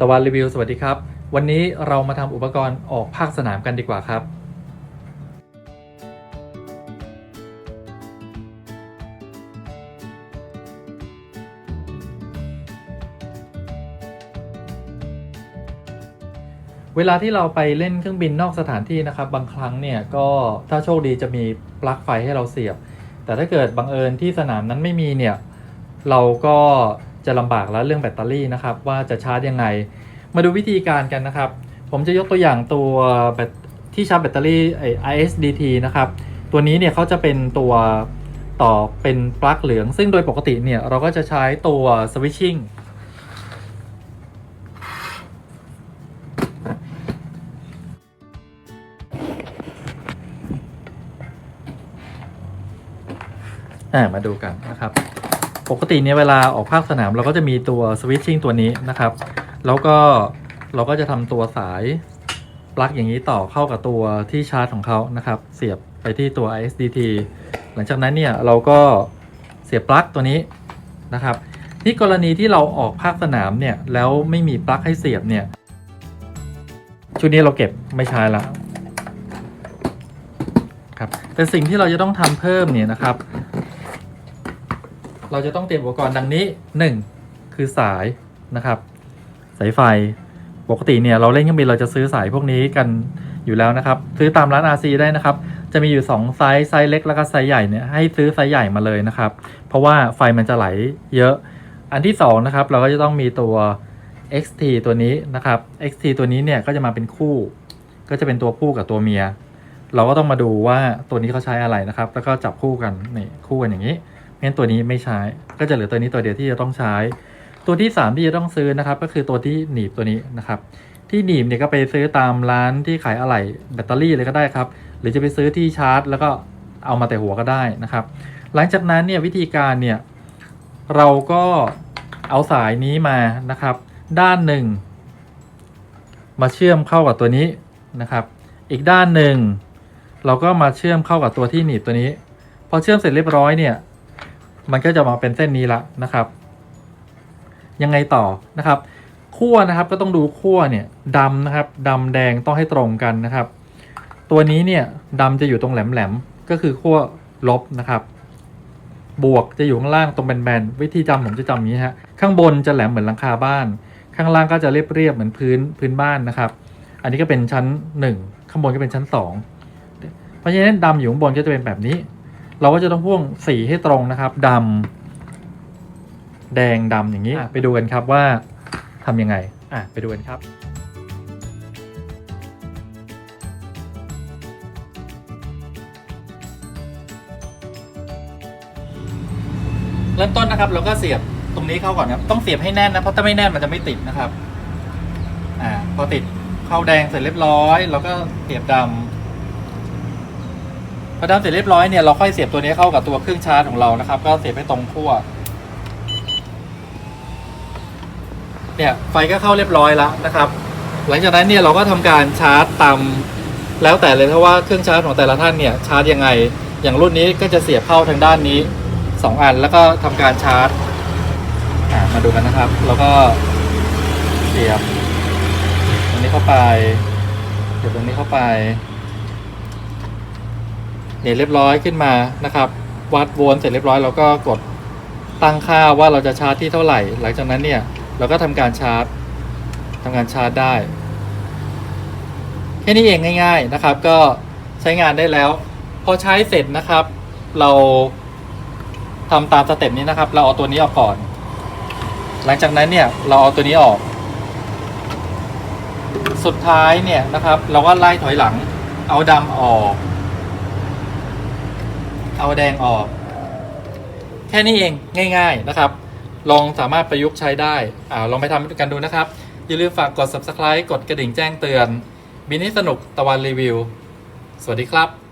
ตะวันรีวิวสวัสดีครับ วันนี้เรามาทำอุปกรณ์ออกภาคสนามกันดีกว่าครับ เวลาที่เราไปเล่นเครื่องบินนอกสถานที่นะครับ บางครั้งเนี่ยก็ถ้าโชคดีจะมีปลั๊กไฟให้เราเสียบ แต่ถ้าเกิดบังเอิญที่สนามนั้นไม่มีเนี่ยเราก็ จะลำบากแล้วเรื่องแบตเตอรี่นะครับว่าจะชาร์จยังไง มาดูวิธีการกันนะครับ ผมจะยกตัวอย่างตัวแบตที่ชาร์จแบตเตอรี่ไอ ISDT นะครับตัวนี้เนี่ยเขาจะเป็นตัวต่อเป็นปลั๊กเหลือง ซึ่งโดยปกติเนี่ยเราก็จะใช้ตัว switching อ่ามาดูกันนะครับ ปกติเนี่ยเวลาออกภาคสนามเราก็จะมีตัวสวิตชิ่งตัวนี้นะครับ แล้วก็เราก็จะทำตัวสายปลั๊กอย่างนี้ต่อเข้ากับตัวที่ชาร์จของเขานะครับ เสียบไปที่ตัว ISDT หลังจากนั้นเนี่ยเราก็เสียบปลั๊กตัวนี้นะครับที่กรณีที่เราออกภาคสนามเนี่ยแล้วไม่มีปลั๊กให้เสียบเนี่ยชุดนี้เราเก็บไม่ใช้ละครับแต่สิ่งที่เราจะต้องทำเพิ่มเนี่ยนะครับ เราจะต้องเตรียมอุปกรณ์ดังนี้ 1. คือสายนะครับ สายไฟปกติเนี่ยเราเล่นเครื่องบินเราจะซื้อสายพวกนี้กันอยู่แล้วนะครับ ซื้อตามร้าน RC ได้นะครับ จะมีอยู่ 2 ไซส์ไซส์เล็กแล้วก็ไซส์ใหญ่เนี่ยให้ซื้อไซส์ใหญ่มาเลยนะครับ เพราะว่าไฟมันจะไหลเยอะ อันที่2นะครับเราก็จะต้องมีตัว XT ตัวนี้นะครับ XT ตัวนี้เนี่ยก็จะมาเป็นคู่ ก็จะเป็นตัวผู้กับตัวเมีย เราก็ต้องมาดูว่าตัวนี้เขาใช้อะไรนะครับ แล้วก็จับคู่กันนี่คู่กันอย่างนี้ งั้นตัวนี้ไม่ใช้ ก็จะเหลือตัวนี้ตัวเดียวที่จะต้องใช้ ตัวที่ 3 ที่จะต้องซื้อนะครับ ก็คือตัวที่หนีบตัวนี้นะครับ ที่หนีบเนี่ยก็ไปซื้อตามร้านที่ขายอะไหล่แบตเตอรี่เลยก็ได้ครับ หรือจะไปซื้อที่ชาร์จ แล้วก็เอามาแต่หัวก็ได้นะครับ หลังจากนั้นเนี่ยวิธีการเนี่ยเราก็เอาสายนี้มานะครับ ด้านหนึ่ง มาเชื่อมเข้ากับตัวนี้นะครับ อีกด้านหนึ่ง เราก็มาเชื่อมเข้ากับตัวที่หนีบตัวนี้ พอเชื่อมเสร็จเรียบร้อยเนี่ย มันก็จะมาเป็นเส้นนี้ละนะครับ ยังไงต่อนะครับขั้วนะครับก็ต้องดูขั้วเนี่ยดำนะครับดำแดงต้องให้ตรงกันนะครับ ตัวนี้เนี่ยดำจะอยู่ตรงแหลมๆก็คือขั้วลบนะครับ บวกจะอยู่ข้างล่างตรงแบนๆวิธีจำผมจะจำอย่างนี้ฮะข้างบนจะแหลมเหมือนหลังคาบ้าน ข้างล่างก็จะเรียบๆเหมือนพื้นพื้นบ้านนะครับ อันนี้ก็เป็นชั้น 1 ข้างบนก็เป็นชั้น 2 เพราะฉะนั้นดำอยู่ข้างบนก็จะเป็นแบบนี้ เราก็จะต้องพ่วงสีให้ตรงนะครับดำแดงดำอย่างนี้ไปดูกันครับว่าทำยังไงอะไปดูกันครับเริ่มต้นนะครับเราก็เสียบตรงนี้เข้าก่อนครับ ต้องเสียบให้แน่นนะเพราะถ้าไม่แน่นมันจะไม่ติดนะครับ อ่าพอติดเข้าแดงเสร็จเรียบร้อย เราก็เสียบดำ พอดำเสร็จเรียบร้อยเนี่ยเราค่อยเสียบตัวนี้เข้ากับตัวเครื่องชาร์จของเรานะครับ ก็เสียบให้ตรงขั้วเนี่ยไฟก็เข้าเรียบร้อยแล้วนะครับ หลังจากนั้นเนี่ยเราก็ทำการชาร์จตามแล้วแต่เลยเพราะว่าเครื่องชาร์จของแต่ละท่านเนี่ยชาร์จยังไง อย่างรุ่นนี้ก็จะเสียบเข้าทางด้านนี้สองอันแล้วก็ทำการชาร์จมาดูกันนะครับ แล้วก็เสียบตรงนี้เข้าไป เสียบตรงนี้เข้าไป เนี่ยเรียบร้อยขึ้นมานะครับ วัดโวลต์เสร็จเรียบร้อยเราก็กดตั้งค่าว่าเราจะชาร์จที่เท่าไหร่ หลังจากนั้นเนี่ยเราก็ทำการชาร์จทำการชาร์จได้ แค่นี้เองง่ายๆนะครับ ก็ใช้งานได้แล้ว พอใช้เสร็จนะครับ เราทำตามสเต็ปนี้นะครับ เราเอาตัวนี้ออกก่อน หลังจากนั้นเนี่ยเราเอาตัวนี้ออก สุดท้ายเนี่ยนะครับ เราก็ไล่ถอยหลัง เอาดำออก เอาแดงออก แค่นี้เองง่าย ๆนะครับ ลองสามารถประยุกต์ใช้ได้อ่าลองไปทำกันดูนะครับ อย่าลืมฝากกด subscribe กดกระดิ่งแจ้งเตือน บินให้สนุกตะวันรีวิว สวัสดีครับ